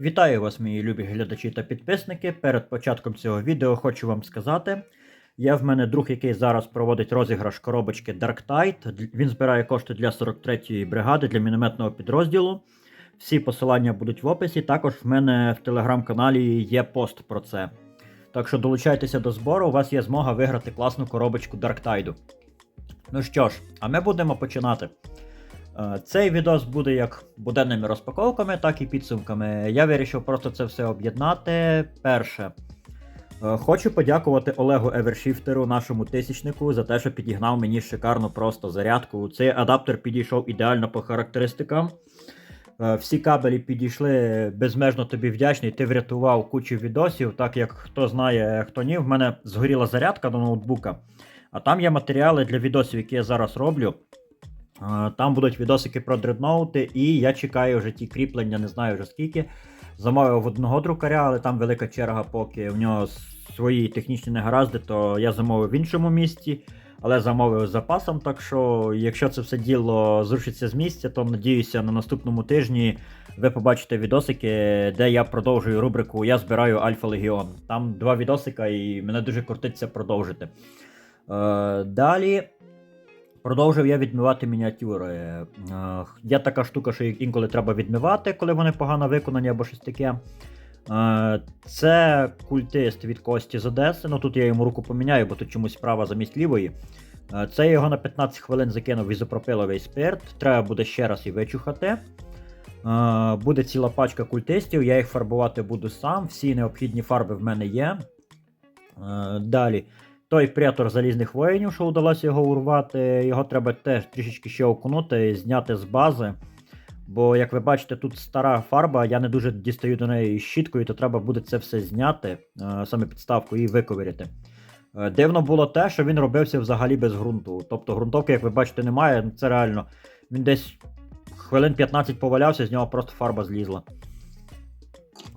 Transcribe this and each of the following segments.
Вітаю вас, мої любі глядачі та підписники. Перед початком цього відео хочу вам сказати. Є в мене друг, який зараз проводить розіграш коробочки Dark Tide. Він збирає кошти для 43-ї бригади для мінометного підрозділу. Всі посилання будуть в описі. Також в мене в телеграм-каналі є пост про це. Так що долучайтеся до збору, у вас є змога виграти класну коробочку Dark Tide. Ну що ж, а ми будемо починати. Е, Цей відос буде як буденними розпаковками, так і підсумками. Я вирішив просто це все об'єднати. Перше. е, Хочу подякувати Олегу Евершіфтеру, нашому тисячнику, за те, що підігнав мені шикарну просто зарядку. Цей адаптер підійшов ідеально по характеристикам. Е, Всі кабелі підійшли безмежно тобі вдячний. Ти врятував кучу відосів, так як хто знає, хто ні. В мене згоріла зарядка до ноутбука. А там є матеріали для відосів, які я зараз роблю. Е, Там будуть відосики про дредноути, і я чекаю вже ті кріплення, не знаю вже скільки. Замовив в одного друкаря, але там велика черга, поки в нього свої технічні негаразди, то я замовив в іншому місті, але замовив з запасом. Так що, якщо це все діло зрушиться з місця, то надіюся, на наступному тижні ви побачите відосики, де я продовжую рубрику Я збираю Альфа Легіон. Там два відосика, і мене дуже крутиться продовжити. Е, далі. Продовжив я відмивати мініатюри. Е, Є така штука, що їх інколи треба відмивати, коли вони погано виконані або щось таке. Е, Це культист від Кості з Одеси. Ну тут я йому руку поміняю, бо тут чомусь права замість лівої. Е, Це його на 15 хвилин закинув ізопропиловий спирт. Треба буде ще раз і вичухати. Буде ціла пачка культистів, я їх фарбувати буду сам. Всі необхідні фарби в мене є. Далі. Той претор залізних воїнів, що вдалося його урвати, його треба теж трішечки ще окунути і зняти з бази. Бо, як ви бачите, тут стара фарба, я не дуже дістаю до неї щіткою, то треба буде це все зняти, е, саме підставку, і виковиряти. Е, Дивно було те, що він робився взагалі без ґрунту. Тобто ґрунтовки, як ви бачите, немає. Це реально. Він десь хвилин 15 повалявся, з нього просто фарба злізла.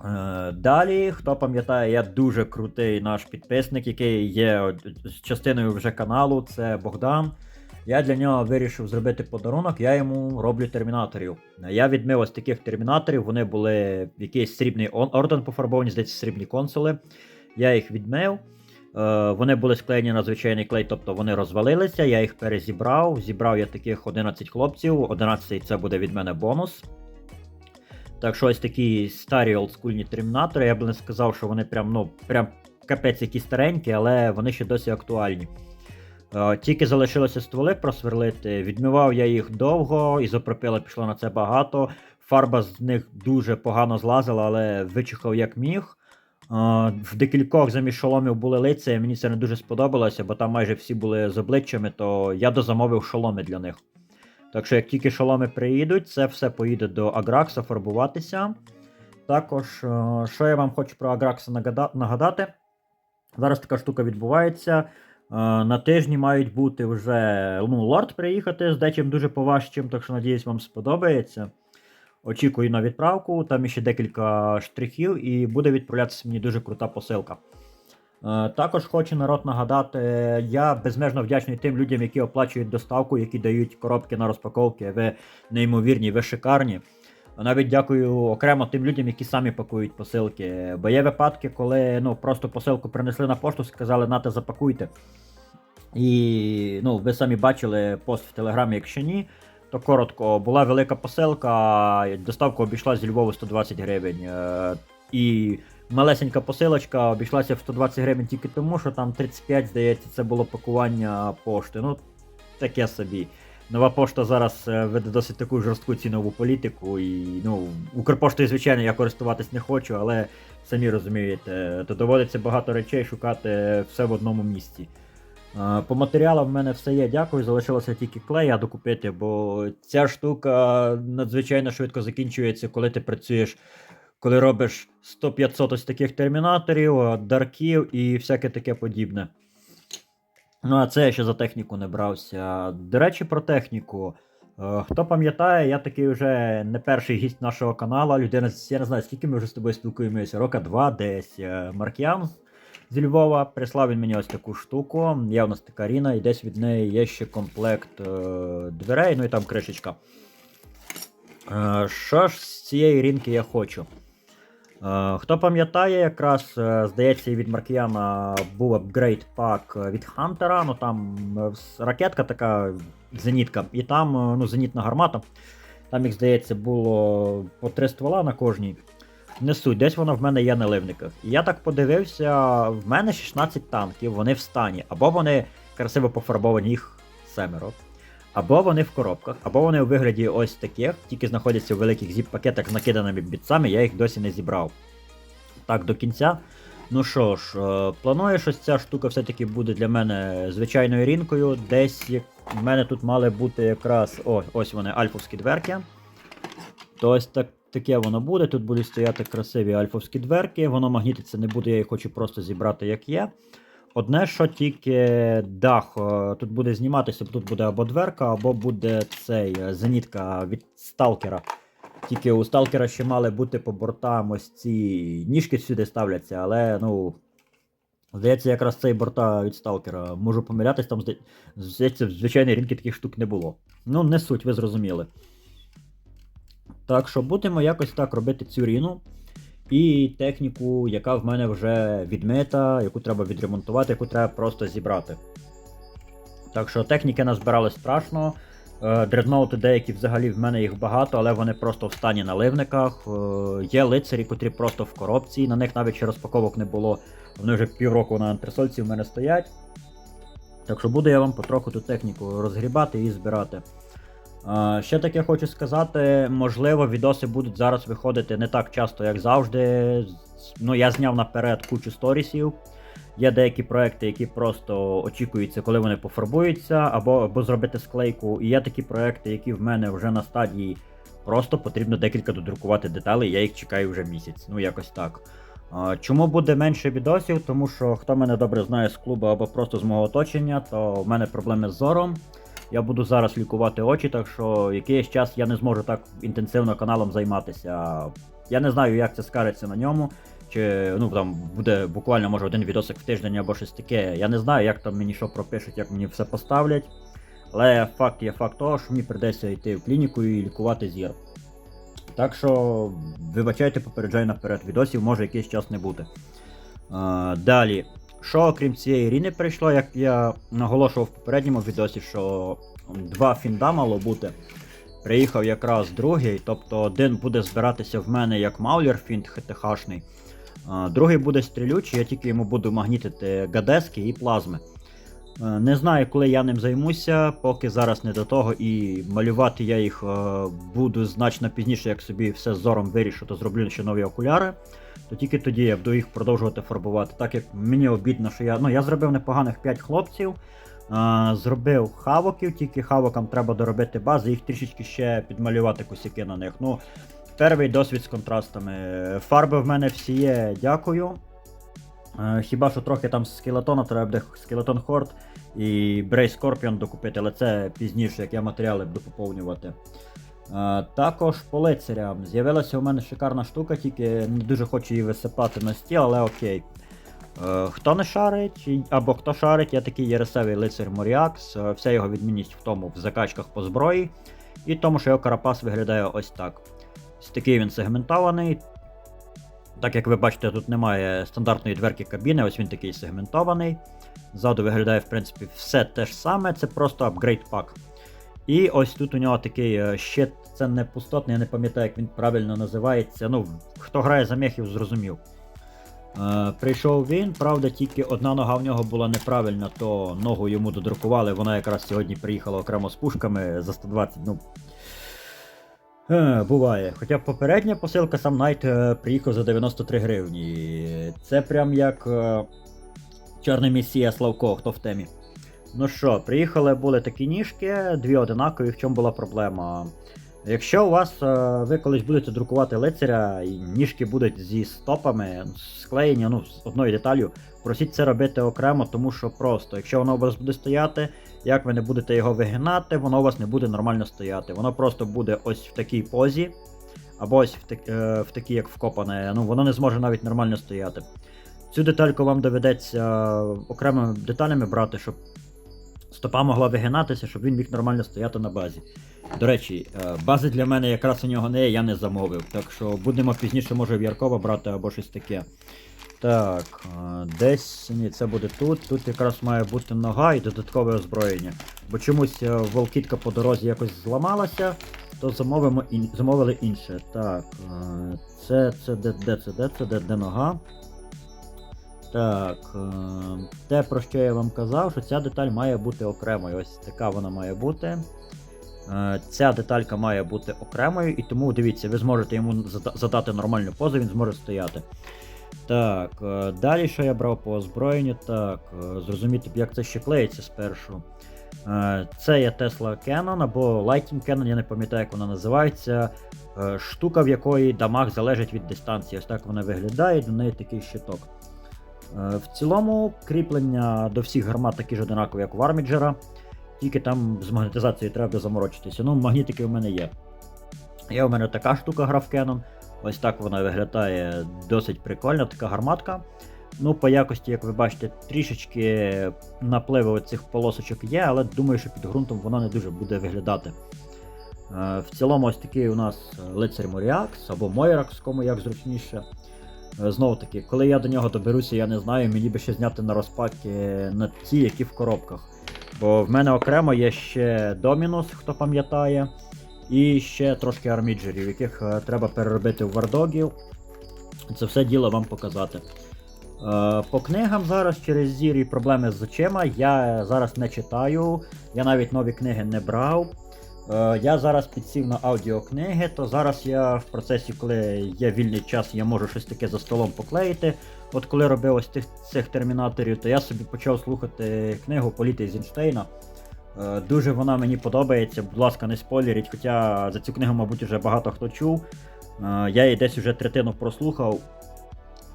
Е, Далі, хто пам'ятає, я дуже крутий наш підписник, який є частиною вже каналу, це Богдан. Я для нього вирішив зробити подарунок, я йому роблю термінаторів. Я відмив ось таких термінаторів, вони були якийсь срібний орден пофарбовані, здається, срібні консоли. Я їх відмив. Е, Вони були склеєні на звичайний клей, тобто вони розвалилися, я їх перезібрав. Зібрав я таких 11 хлопців, 11 це буде від мене бонус. Так що ось такі старі олдскульні термінатори, я б не сказав, що вони прям, ну, прям капець які старенькі, але вони ще досі актуальні. Е, Тільки залишилося стволи просверлити, відмивав я їх довго, ізопропила пішло на це багато. Фарба з них дуже погано злазила, але вичихав як міг. Е, В декількох замість шоломів були лиця, і мені це не дуже сподобалося, бо там майже всі були з обличчями, то я дозамовив шоломи для них. Так що, як тільки шоломи приїдуть, це все поїде до Агракса фарбуватися. Також, е, що я вам хочу про Агракса нагадати. Зараз така штука відбувається. Е, На тижні мають бути вже ну, лорд приїхати з дечим дуже поважчим, так що надіюсь, вам сподобається. Очікую на відправку, там ще декілька штрихів, і буде відправлятися мені дуже крута посилка. Е, Також хочу народ нагадати, я безмежно вдячний тим людям, які оплачують доставку, які дають коробки на розпаковки. Ви неймовірні, ви шикарні. Навіть дякую окремо тим людям, які самі пакують посилки. Бо є випадки, коли ну, просто посилку принесли на пошту, сказали, нате запакуйте. І ну, ви самі бачили пост в Телеграмі, якщо ні, то коротко, була велика посилка, доставка обійшла зі Львова 120 гривень. Е, І малесенька посилочка обійшлася в 120 гривень тільки тому, що там 35, здається, це було пакування пошти. Ну, таке собі. Нова пошта зараз е, веде досить таку жорстку цінову політику, і ну, Укрпоштою, звичайно, я користуватись не хочу, але самі розумієте, то доводиться багато речей шукати все в одному місці. Е, По матеріалам в мене все є, дякую. Залишилося тільки клея докупити, бо ця штука надзвичайно швидко закінчується, коли ти працюєш, коли робиш 100-500 ось таких термінаторів, дарків і всяке таке подібне. Ну, а це я ще за техніку не брався. До речі, про техніку. Е, Хто пам'ятає, я такий вже не перший гість нашого каналу. Людина, я не знаю, скільки ми вже з тобою спілкуємося, рока два десь. Е, Марк'ян з Львова прислав він мені ось таку штуку. Є у нас така ріна, і десь від неї є ще комплект е, дверей, ну і там кришечка. Що ж з цієї рінки я хочу? Е, Хто пам'ятає, якраз е, здається, від Маркіяна був апгрейд пак від Хантера. Ну там е, ракетка така зенітка, і там е, ну, зенітна гармата. Там їх, здається, було по три ствола на кожній. Не суть, десь воно в мене є на ливниках. І я так подивився, в мене 16 танків, вони в стані, або вони красиво пофарбовані, їх семеро. Або вони в коробках, або вони у вигляді ось таких, тільки знаходяться у великих зіп-пакетах накиданими бітцами, я їх досі не зібрав. Так, до кінця. Ну що ж, е, планую, що ця штука все-таки буде для мене звичайною рінкою. Десь в мене тут мали бути якраз о, ось вони, альфовські дверки. То ось так, таке воно буде. Тут будуть стояти красиві альфовські дверки, воно магнітиться не буде, я їх хочу просто зібрати як є. Одне, що тільки дах е, тут буде зніматися, тут буде або дверка, або буде цей е, зенітка від сталкера. Тільки у сталкера ще мали бути по бортам ось ці ніжки сюди ставляться, але ну. Здається, якраз цей борта від сталкера. Можу помилятись, там здається, в звичайній ринки таких штук не було. Ну, не суть, ви зрозуміли. Так що будемо якось так робити цю ріну. І техніку, яка в мене вже відмита, яку треба відремонтувати, яку треба просто зібрати. Так що техніки назбирали страшно. Е, Дредноути деякі взагалі в мене їх багато, але вони просто в стані на ливниках. Е, Є лицарі, котрі просто в коробці, на них навіть ще розпаковок не було. Вони вже півроку на антресольці в мене стоять. Так що буду я вам потроху ту техніку розгрібати і збирати. Ще таке хочу сказати, можливо, відоси будуть зараз виходити не так часто, як завжди. Ну, я зняв наперед кучу сторісів. Є деякі проекти, які просто очікуються, коли вони пофарбуються, або, або зробити склейку. І є такі проекти, які в мене вже на стадії просто потрібно декілька додрукувати деталей, я їх чекаю вже місяць. Ну, якось так. Чому буде менше відосів? Тому що хто мене добре знає з клубу або просто з мого оточення, то в мене проблеми з зором. Я буду зараз лікувати очі, так що якийсь час я не зможу так інтенсивно каналом займатися. Я не знаю, як це скариться на ньому. Чи ну там буде буквально може один відосик в тиждень або щось таке. Я не знаю, як там мені що пропишуть, як мені все поставлять. Але факт є факт того, що мені прийдеться йти в клініку і лікувати зір. Так що вибачайте, попереджаю наперед, відосів може якийсь час не бути. А, далі. Що окрім цієї ріни прийшло, як я наголошував в попередньому відосі, що два фінда мало бути. Приїхав якраз другий, тобто один буде збиратися в мене як Маулер фінт ХТХшний, другий буде стрілючий, я тільки йому буду магнітити гадески і плазми. Е, Не знаю, коли я ним займуся, поки зараз не до того, і малювати я їх е, буду значно пізніше, як собі все з зором вирішу, то зроблю ще нові окуляри. То тільки тоді я буду їх продовжувати фарбувати. Так як мені обідно, що я. Ну, я зробив непоганих 5 хлопців. е, Зробив хавоків, тільки хавокам треба доробити бази, їх трішечки ще підмалювати косяки на них. Ну, перший досвід з контрастами. Фарби в мене всі є, дякую. Хіба що трохи там з скелетона треба буде скелетон Хорд і Брей Скорпіон докупити, але це пізніше, як я матеріали буду поповнювати. Також по лицарям. З'явилася у мене шикарна штука, тільки не дуже хочу її висипати на стіл, але окей. Е, Хто не шарить, або хто шарить, я такий єресевий лицар Моріакс. Е, Вся його відмінність в тому в закачках по зброї, і тому, що його карапас виглядає ось так. Ось такий він сегментований. Так як ви бачите, тут немає стандартної дверки кабіни, ось він такий сегментований. Ззаду виглядає, в принципі, все те ж саме, це просто апгрейд пак. І ось тут у нього такий е, щит, це не пустотний, я не пам'ятаю, як він правильно називається. Ну, хто грає за мехів, зрозумів. Е, прийшов він, правда, тільки одна нога в нього була неправильна, то ногу йому додрукували. Вона якраз сьогодні приїхала окремо з пушками за 120. Ну, Е, буває. Хоча попередня посилка сам Найт е, приїхав за 93 гривні. Це прям як е, Чорний місія Славко, хто в темі. Ну що, приїхали були такі ніжки, дві одинакові, в чому була проблема. Якщо у вас е, ви колись будете друкувати лицаря, і ніжки будуть зі стопами, склеєні ну, з одною деталью, просіть це робити окремо, тому що просто, якщо воно у вас буде стояти, як ви не будете його вигинати, воно у вас не буде нормально стояти. Воно просто буде ось в такій позі, або ось в, е, в такій, як вкопане. Ну, воно не зможе навіть нормально стояти. Цю детальку вам доведеться окремими деталями брати, щоб стопа могла вигинатися, щоб він міг нормально стояти на базі. До речі, е, бази для мене якраз у нього не є, я не замовив. Так що будемо пізніше, може, в Яркова брати або щось таке. Так, е, десь ні, це буде тут. Тут якраз має бути нога і додаткове озброєння. Бо чомусь е, волкітка по дорозі якось зламалася, то замовимо ін... замовили інше. Так, це, це де, де це, де це, де, де нога. Так, е, те, про що я вам казав, що ця деталь має бути окремою. Ось така вона має бути. Е, Ця деталька має бути окремою, і тому дивіться, ви зможете йому задати нормальну позу, він зможе стояти. Так, е, далі що я брав по озброєнню? Так, зрозуміти як це ще клеїться спершу. Це є Tesla Canon або Lighting Canon, я не пам'ятаю, як вона називається. Штука, в якої дамаг залежить від дистанції. Ось так вона виглядає, до неї такий щиток. Е, В цілому кріплення до всіх гармат такі ж одинакові, як у Арміджера, тільки там з магнетизацією треба заморочитися. Ну, магнітики у мене є. Є у мене така штука граф Canon. Ось так вона виглядає досить прикольно, така гарматка. Ну, по якості, як ви бачите, трішечки напливу цих полосочок є, але думаю, що під ґрунтом воно не дуже буде виглядати. Е, В цілому, ось такий у нас лицар Моріакс або Мойракс, кому як зручніше. Е, Знову таки, коли я до нього доберуся, я не знаю, мені би ще зняти на розпаки на ті, які в коробках. Бо в мене окремо є ще Домінус, хто пам'ятає, і ще трошки арміджерів, яких е, треба переробити в вардогів. Це все діло вам показати. Е, По книгам зараз через зір і проблеми з очима я зараз не читаю, я навіть нові книги не брав. Е, Я зараз підсів на аудіокниги, то зараз я в процесі, коли є вільний час, я можу щось таке за столом поклеїти. От коли робив ось тих, цих термінаторів, то я собі почав слухати книгу Політи Зінштейна. Е, Дуже вона мені подобається, будь ласка, не спойлеріть, хоча за цю книгу, мабуть, вже багато хто чув. Е, Я її десь вже третину прослухав.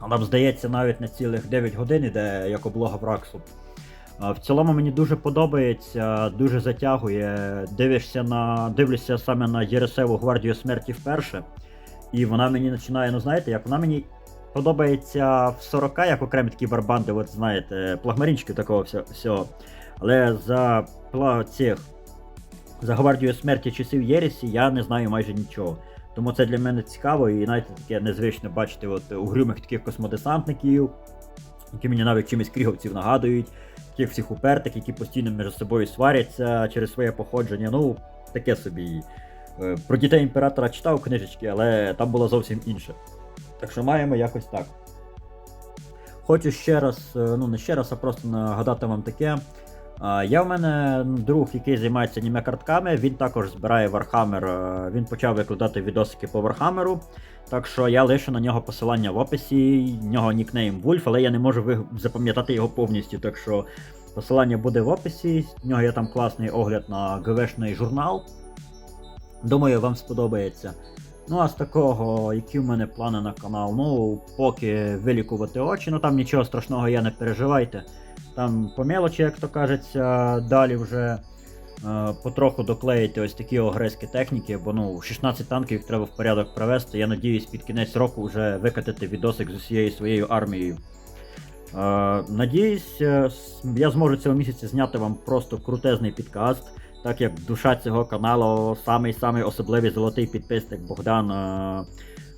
Нам здається, навіть на цілих 9 годин іде як облога Враксу. В цілому мені дуже подобається, дуже затягує. Дивишся на, дивлюся саме на Єресеву гвардію смерті вперше. І вона мені починає, ну знаєте, як вона мені подобається в 40, як окремі такі барбанди, от знаєте, плагмарінчики такого всього. Але за цих за гвардію смерті часів Єресі я не знаю майже нічого. Тому це для мене цікаво і навіть таке незвично бачити от угрюмих таких космодесантників, які мені навіть чимось кріговців нагадують, таких всіх упертих, які постійно між собою сваряться через своє походження. Ну, таке собі. Е, Про дітей імператора читав книжечки, але там було зовсім інше. Так що маємо якось так. Хочу ще раз, е, ну не ще раз, а просто нагадати вам таке. Є в мене друг, який займається аніме картками, він також збирає Warhammer, е, він почав викладати відосики по Warhammer. Так що я лишу на нього посилання в описі, в нього нікнейм Wolf, але я не можу запам'ятати його повністю. Так що посилання буде в описі. В нього є там класний огляд на ГВшний журнал. Думаю, вам сподобається. Ну а з такого, які в мене плани на канал? Ну, поки вилікувати очі, ну там нічого страшного є, не переживайте. Там по мелочі, як то кажеться, далі вже е, потроху доклеїти ось такі огризки техніки, бо ну 16 танків їх треба в порядок привести. Я надіюсь, під кінець року вже викатити відосик з усією своєю армією. Е, надіюсь, е, я зможу цього місяця зняти вам просто крутезний підкаст, так як душа цього каналу, самий-самий особливий золотий підписник Богдан. е,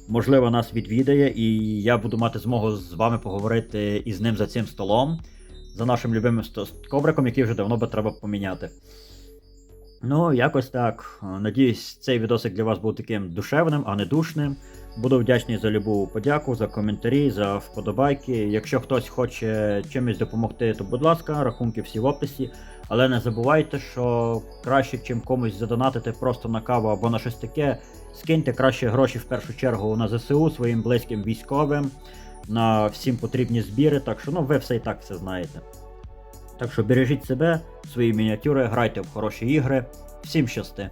Можливо, нас відвідає, і я буду мати змогу з вами поговорити із ним за цим столом, за нашим любимим ковриком, який вже давно би треба поміняти. Ну, якось так. Надіюсь, цей відосик для вас був таким душевним, а не душним. Буду вдячний за любу подяку, за коментарі, за вподобайки. Якщо хтось хоче чимось допомогти, то будь ласка, рахунки всі в описі. Але не забувайте, що краще, чим комусь задонатити просто на каву або на щось таке, скиньте краще гроші в першу чергу на ЗСУ своїм близьким військовим, на всім потрібні збіри. Так що ну ви все і так все знаєте. Так що бережіть себе, свої мініатюри, грайте в хороші ігри. Всім щасти!